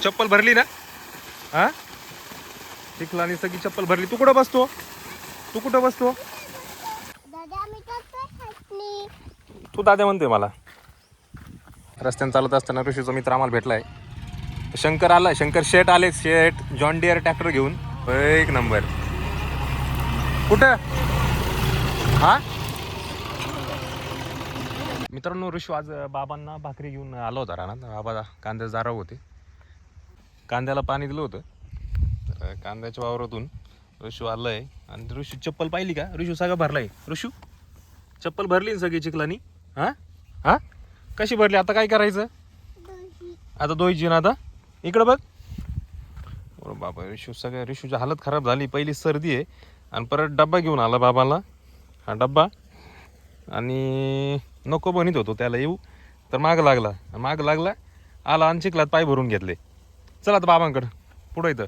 चप्पल भरली ना? हा? चिखलानी सगळी चप्पल भरली. तू कुठं बसतो? तू कुठं बसतो? तू दादा म्हणतोय मला. रस्त्याने चालत असताना ऋषीचा मित्र आम्हाला भेटलाय. शंकर आलाय. शंकर शेट आले. शेट जॉन डिअर ट्रॅक्टर घेऊन. एक नंबर. कुठं? हा? मित्रांनो ऋषू आज बाबांना भाकरी घेऊन आला होता रानात. बाबा कांद्याचे दाराव होते. कांद्याला पाणी दिलं होतं. तर कांद्याच्या वावरातून ऋषू आलंय. आणि ऋषू चप्पल पाहिली का? ऋषू सगळं भरलाय. ऋषू चप्पल भरली ना सगळी चिखलानी? हा? हा? कशी भरली? आता काय करायचं? आता दोयची ना आता. इकडं बघ. बरं बाबा रिशू सगळ्या ऋषूची हालत खराब झाली. पहिली सर्दी आहे. आणि परत डब्बा घेऊन आला बाबाला. हा डब्बा. आणि नको बनीत होतो त्याला येऊ. तर माग लागला. माग लागला आला आणि चिखलात पाय भरून घेतले. चला आता बाबांकडं. पुढं इथं.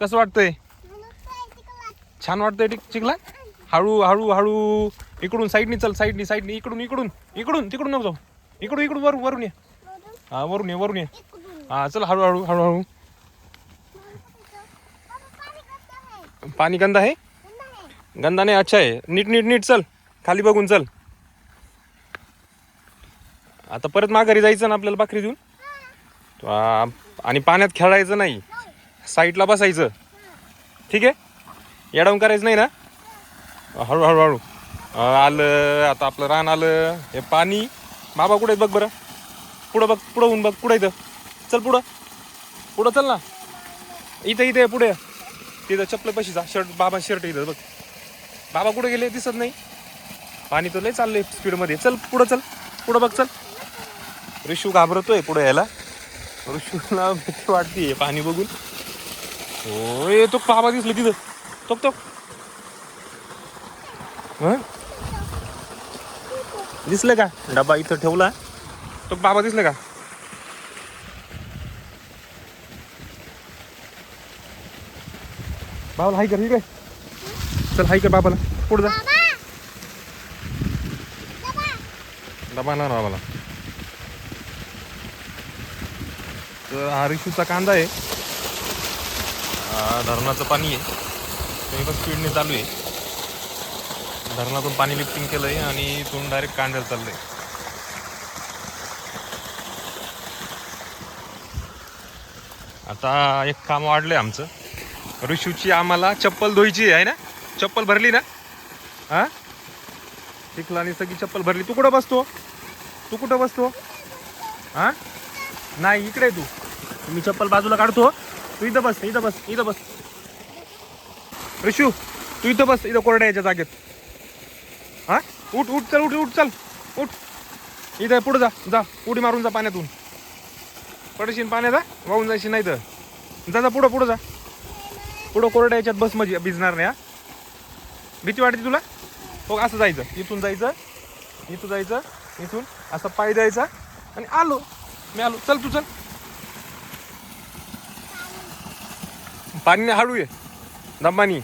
कसं वाटतंय? छान वाटतंय टिक चिखला? हळू हळू हळू. इकडून साईडनी चल साईडनी साईडनी. इकडून इकडून. इकडून तिकडून नको जाऊ. इकडून इकडून वरून वरून ये. हा वरून ये वरून ये. हा चल हळूहळू हळूहळू पाणी गंदा आहे? गंदा नाही अच्छा आहे. नीट नीट नीट चल. खाली बघून चल. आता परत माघारी जायचं ना आपल्याला बाकरी देऊन? आणि पाण्यात खेळायचं नाही. साईडला बसायचं. ठीक आहे? येडाऊन करायचं नाही ना? हळू हळू हळू आलं आता आपलं रान आलं. हे पाणी. बाबा कुठे बघ बरं? पुढं बघ पुढं होऊन बघ. पुढं इथं? चल पुढं. पुढं चल ना. इथं इथे पुढे. तिथं चप्पल पशीचा. शर्ट बाबा शर्ट इथं बघ. बाबा कुठे गेले? दिसत नाही. पाणी तर लय चाललंय स्पीडमध्ये चल पुढं चल. पुढं बघ चल. ऋषू घाबरतोय पुढे यायला. ऋषूला भीती वाटते पाणी बघून. हो ये तो बाबा दिसले तिथं. तो तो हं? दिसलं का? डबा इथं ठेवला. तो बाबा दिसलं का? बाबाला हाय कर इकडे. चल हाय कर बाबाला. पुढे जा. डबा ना बाबाला तर हा रिशूचा कांदा आहे. धरणाचं पाणी आहे. ते पण स्पीडने चालू आहे. धरणातून पाणी लिफ्टिंग केलंय आणि इथून डायरेक्ट कांद्याला चाललंय. आता एक काम वाढलंय आमचं. ऋषूची आम्हाला चप्पल धुवायची आहे ना? चप्पल भरली ना? हा? चिखलानी सगळी चप्पल भरली. तू कुठं बसतो? तू कुठं बसतो? हा? नाही इकडे तू. मी चप्पल बाजूला काढतो. तू इथं बस इथं बस इथं बस. रिशू तू इथं बस इथं कोरड्या याच्या जागेत. हा? उठ उठ चल उठ उठ चल. उठ. इथं पुढे जा जा. उडी मारून जा पाण्यातून. पडशील पाण्याचा वाहून जायची नाही तर. जा जा पुढं पुढं जा. पुढं कोरड्या याच्यात बस मजी भिजणार नाही हा? भीती वाटते तुला? हो असं जायचं. इथून जायचं इथून जायचं इथून असं पाय द्यायचा आणि आलो. मी आलो. चल तू चल. पाणी हळू आहे दमानी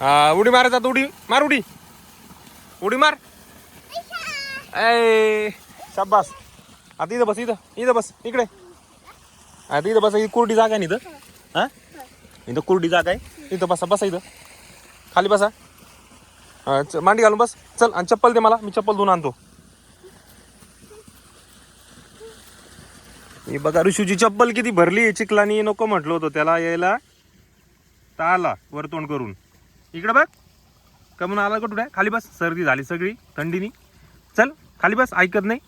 हा उडी मारायचा आता उडी. मार उडी. उडी मार. ए शाबास. आता इथं बस इथं. इथं बस इकडे. आता इथं बसा कुरडी जागा आहे ना इथं. हा? इथं कुरडी जागा आहे. इथं बसा बसा इथं. खाली बसा. मांडी घालून बस. चल आणि चप्पल दे मला. मी चप्पल धुवून आणतो. हे बघा ऋषूची चप्पल किती भरली आहे चिखलानी नको म्हटलं होतं त्याला यायला. तर आला वरतोंड करून. इकडं बघ. कमून आला का कुठे? खाली बस. सर्दी झाली सगळी थंडीनी. चल खाली बस ऐकत नाही.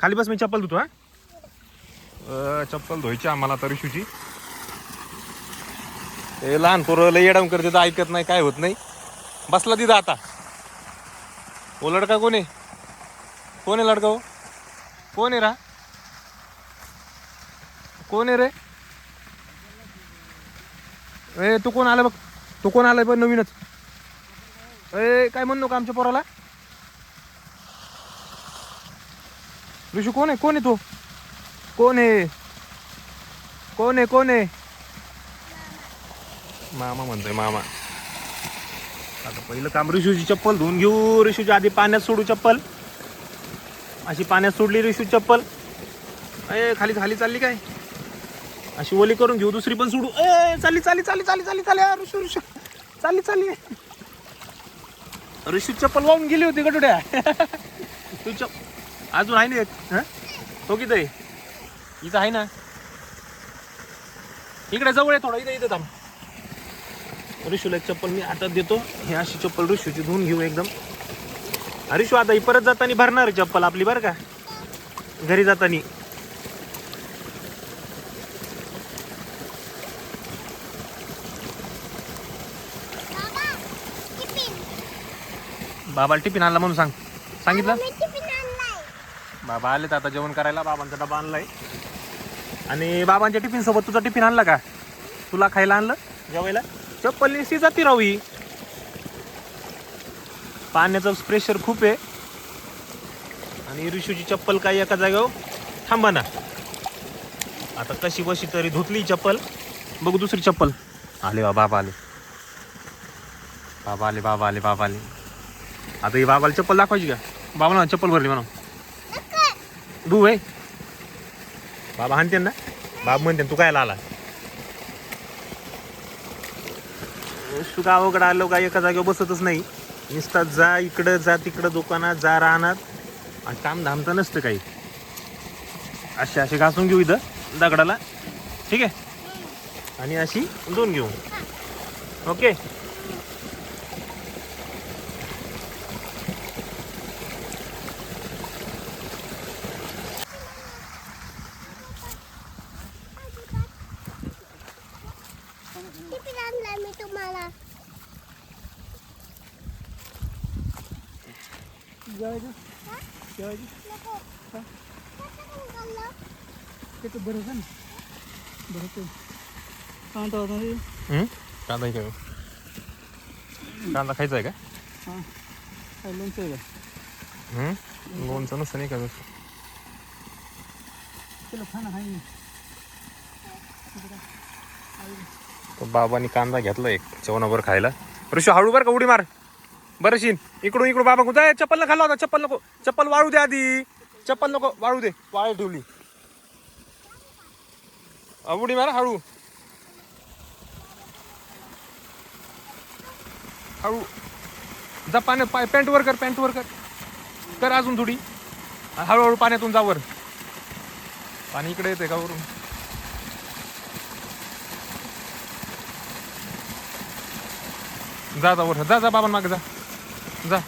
खाली बस मी चप्पल धुतो हा. चप्पल धुवायची आम्हाला तर ऋषूची. हे लहान पोरं लय येडम करते तर ऐकत नाही काय होत नाही. बसला तिथं आता. ओ लडका कोण आहे? कोण आहे लडका हो? कोण आहे रा? कोण आहे रे? ए तू कोण आला बघ? तू कोण आलाय पण नवीनच? ए काय म्हणू का आमच्या पोराला? ऋषू कोण आहे? कोण आहे तू? कोण आहे? कोण आहे? कोण आहे? मामा म्हणतोय मामा. आता पहिलं काम ऋषूची चप्पल धुवून घेऊ. ऋषूची आधी पाण्यात सोडू चप्पल. अशी पाण्यात सोडली ऋषू चप्पल. ए खाली खाली चालली काय? अशी ओली करून घेऊ दुसरी पण सोडू. ए चाली चाली चाली चाली चाली चाली. ऋषू ऋषू चाली चाली. ऋषू चप्पल वाहून गेली होती गटुड्या तू चप अजून आहे ना एक? हं? तो किती आहे? इथं आहे ना. इकडे जवळ आहे थोडं इथं इथं थांब. ऋषूला एक चप्पल मी हातात देतो. हे अशी चप्पल ऋषूची धुवून घेऊ एकदम. ऋषू आता ही परत जाताना भरणार चप्पल आपली बरं का? घरी जाताना. बाबाला टिफिन आणला म्हणून सांग. सांगितलं? बाबा आलेत आता जेवण करायला. बाबांचा डबा आणलाय. आणि बाबांच्या टिफिन सोबत तुझा टिफिन आणला का? तुला खायला आणलं? जेवायला? चप्पल सी जाती राहू ही पाण्याचं प्रेशर खूप आहे. आणि ऋषूची चप्पल काही एका जागेवर? थांबा ना. आता कशी बशी तरी धुतली चप्पल. बघू दुसरी चप्पल. आले बाबा आले. बाबा आले बाबा आले बाबा आले. आता ही बाबाला चप्पल दाखवायची का? बाबाला चप्पल भरली म्हणून. धू आहे बाबा हाणते ना? बाबा म्हणते तू काय आला तू गावाकडे आलो का एका जागेवर बसतच नाही. नुसता जा इकडं जा तिकडं दुकानात जा राहणार आणि काम धामतं नसतं काही. असे असे घासून घेऊ इथं दगडाला. ठीक आहे? आणि अशी दोन घेऊ. ओके टिफिन आणलाय मी तुम्हाला खाल्लं? हम्म? कांदा खायचा आहे का? हम्म? लोणचं नसतं नाही का तसं? तो बाबांनी कांदा घेतला एक. जेवणावर खायला. ऋषू हळू बरं का उडी मार. बरं शिन इकडून इकडून बाबा कुठं आहे? चप्पल न खाल्ला होता चप्पल नको चप्पल वाळू दे आधी. चप्पल नको वाळू दे. वाळ ठेवली. उडी मार हळू. हळू. जा पाण्यात पाय पॅन्ट वर कर पॅन्ट वर कर. कर अजून थोडी. हळूहळू पाण्यातून जा वर. पाणी इकडे येते का वरून? जा जा वर. जा जा बाबा मागे जा. जा.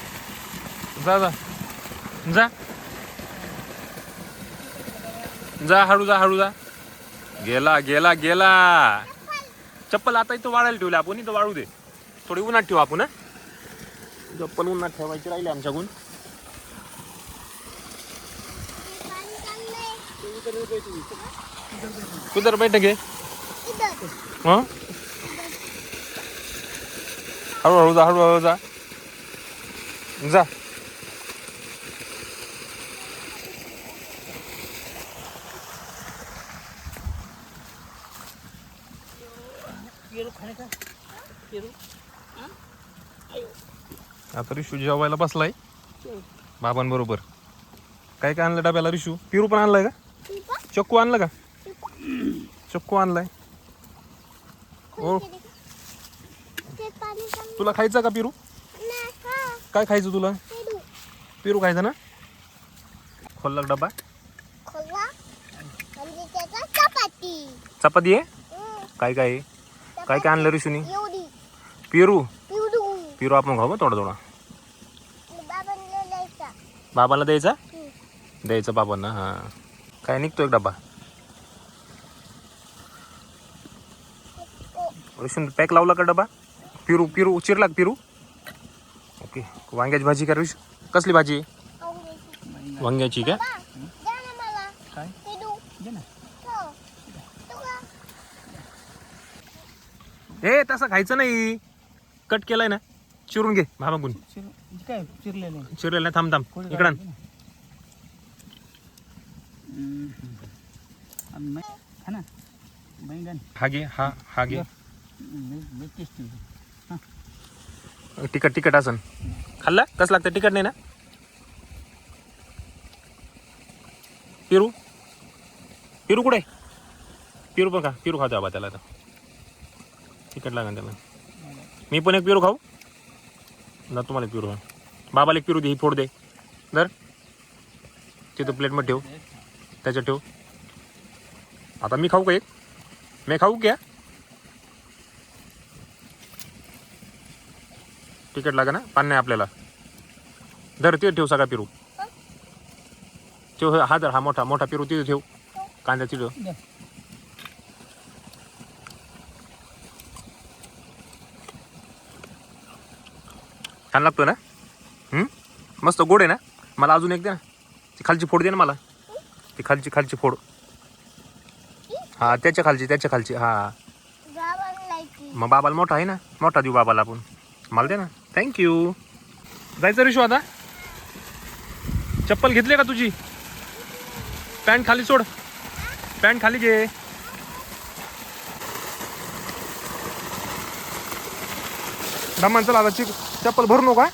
जा जा. जा. जा हळू जा हळू जा. गेला गेला गेला. चप्पल आता इथं वाळायला ठेवली. आपण इथं वाळू दे. थोडी उन्हात ठेवू आपण? चप्पल उन्हात ठेवायची राहिली आमच्याकडून. कुदर बैठक इथं. हं? हळूहळू जा हळूहळू जा. जा. आता रिशू जेवायला बसलाय बाबांबरोबर. काय काय आणलं डब्याला रिशू? पिरू पण आणलाय का? चक्कू आणलं का? चक्कू आणलाय. ओ. तुला खायचं का पिरू? काय खायचं तुला? पेरू पिरू खायचं ना? खोलला डबा म्हणजे चपाती. चपाती आहे? काय काय आहे? काय काय आणलं ऋषूनी पिरू. पिरू. आपण खाऊ थोडा थोडा बाबाला द्यायचा. द्यायचा? बाबांना हा. काय निघतो एक डबा ऋषून पॅक लावला का डबा पिरू पिरू चिरला पिरू? ओके. वांग्याची भाजी का कसली भाजी? वांग्याची का? काय हे तसं खायचं नाही. कट केलाय ना. चिरून घे. बाबांकडून काय चिरलेले चिरलेलं नाही. थांब थांब. इकडं हा हा घे हा हा घे. टेस्टी तिखट तिखट असन. खाल्ला? कसं लागतं? तिखट नाही ना? पिरू? पिरू कुठे? पिरू पण खा. पिरू खाऊ द्या त्याला आता. तिखट लागेल त्याला. मी पण एक पिरू खाऊ. ना तुम्हाला एक पिरू खा बाबाला एक पिरू दे ही फोड दे. दर तिथं प्लेटमध्ये ठेव. त्याच्यात ठेव. आता मी खाऊ का एक? मी खाऊ क्या तिकट लागे ना? पान नाही आपल्याला. धर ते ठेव सगळा पिरू. ठेव हा धर हा मोठा मोठा पिरू तिथे ठेव. कांद्या तिथं. छान लागतो ना? हम्म? मस्त गोड आहे ना? मला अजून एक दे ना. ती खालची फोड दे ना मला. ती खालची खालची फोड. हा त्याच्या खालची त्याच्या खालची. हा. मग बाबाला मोठा आहे ना? मोठा देऊ बाबाला आपण. मला दे ना. थँक्यू जायचं रिशू आता? चप्पल घेतली का तुझी? पॅन्ट खाली सोड. पॅन्ट खाली घे. दमान चला आता चिक. चप्पल भरू नका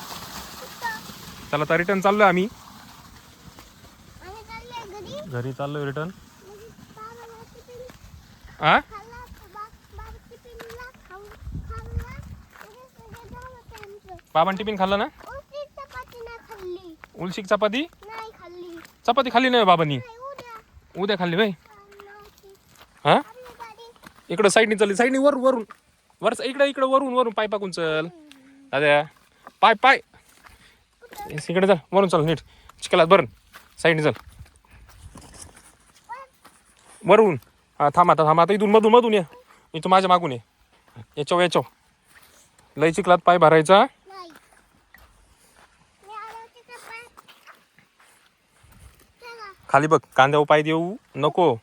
चला आता रिटर्न चाललोय आम्ही. घरी. चाललोय रिटर्न आ खाल्ला बा- बाबा टिफिनला खाऊ खाल्ला म्हणजे सगळे जाऊन होते आमचं बाबांनी टिफिन खाल्लं ना? उलटी चपाती नाही खाल्ली. उलशिक चपाती? नाही खाल्ली. चपाती खाल्ली नाही बाबांनी? नाही उद्या. उद्या खाल्ली भाई नव्हती. हा? आपली गाडी इकडं साईडनी चालली. साईडनी वर वरून. वर इकडं इकडं वरून वरून. पाय पाकून चल. दाद्या. पाय पाय. इकडे चल वरून चल नीट. चिकलात बरं साईडनी चल. वरून. हा थांब आता थांब आता. इथून मधून मधून ये. इथून माझ्या मागून ये. याच्याव याच्याव लय चिखलात पाय भरायचा नाही मी आलो तिथे पाय चला खाली बघ कांद्यावर पाय देऊ नको.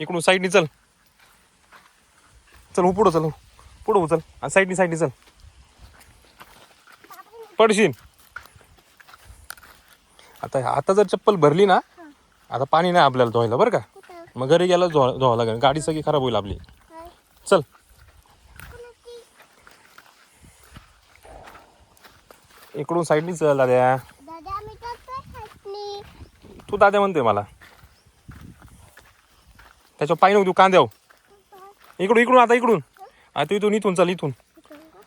इकडून साईडनी चल. चल हो पुढं चल. पुढं हो चल आणि साईडनी साईडनी चल. पडशील. आता आता जर चप्पल भरली ना आता पाणी नाही आपल्याला धुवायला बरं का? मग घरी गेला धुवा लागेल. गाडी सगळी खराब होईल आपली. चल. इकडून साईडनी चल दाद्या. तू दाद्या म्हणतोय मला. त्याच्यावर पाय नको तू कांद्यावर इकडून इकडून आता इकडून. आता इथून इथून चल इथून.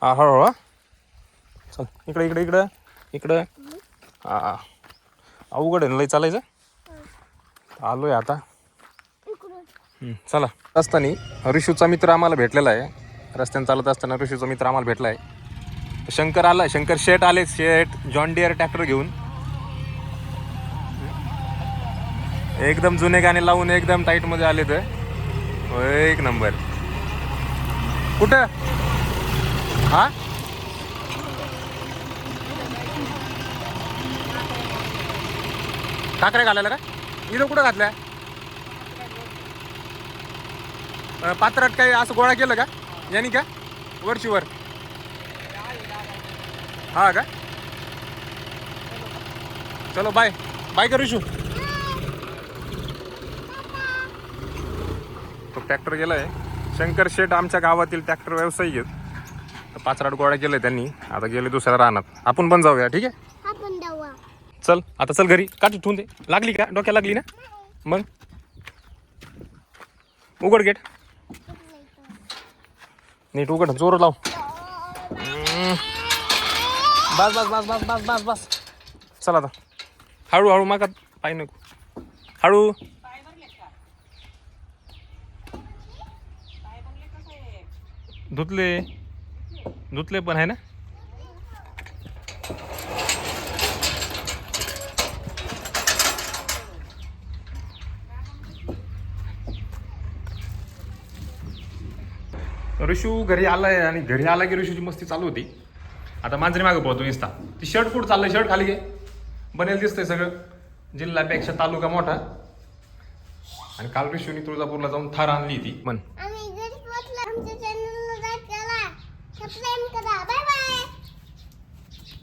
हा हळूहळू हा. चल इकडे इकडे इकडं. इकडं. हा अवघड आहे ना लय चालायचं? आलोय आता. चला. असताना ऋषूचा मित्र आम्हाला भेटलेला आहे. रस्त्याने चालत असताना ऋषूचा मित्र आम्हाला भेटला आहे शंकर आला शंकर शेट आले शेट जॉन डिअर ट्रॅक्टर घेऊन. एकदम जुने गाणे लावून एकदम टाईटमध्ये आले तर. हो, एक नंबर. कुठं? हा? काकऱ्या घालायला का? इथं कुठं घातल्या? पात्रात काही असं गोळा केलं का? यांनी का? वरची वर हा का? चलो बाय बाय करू शू ट्रॅक्टर गेलाय. शंकर शेठ आमच्या गावातील ट्रॅक्टर व्यवसायी आहेत. तर पाचराट गोळा केलंय त्यांनी. आता गेले दुसऱ्या रानात. आपण पण जाऊया ठीक आहे? चल आता चल घरी. काठी ठेवून दे. लागली का? डोक्याला लागली ना? मग? उघड गेट. नीट उघड. जोर लाव. बस बस बस बस बस बस बस. चल आता. हळूहळू मागा. पाय नको. हळू. धुतले. धुतले पण आहे ना? ऋषू घरी आलाय आणि घरी आला की ऋषूची मस्ती चालू होती. आता मांजरी मागं पळतो दिसता ती शर्ट कुठं चाललंय? शर्ट खाली घे. बनेल दिसतंय सगळं. जिल्ह्यापेक्षा तालुका मोठा. आणि काल ऋषूनी तुळजापूरला जाऊन थार आणली ती पण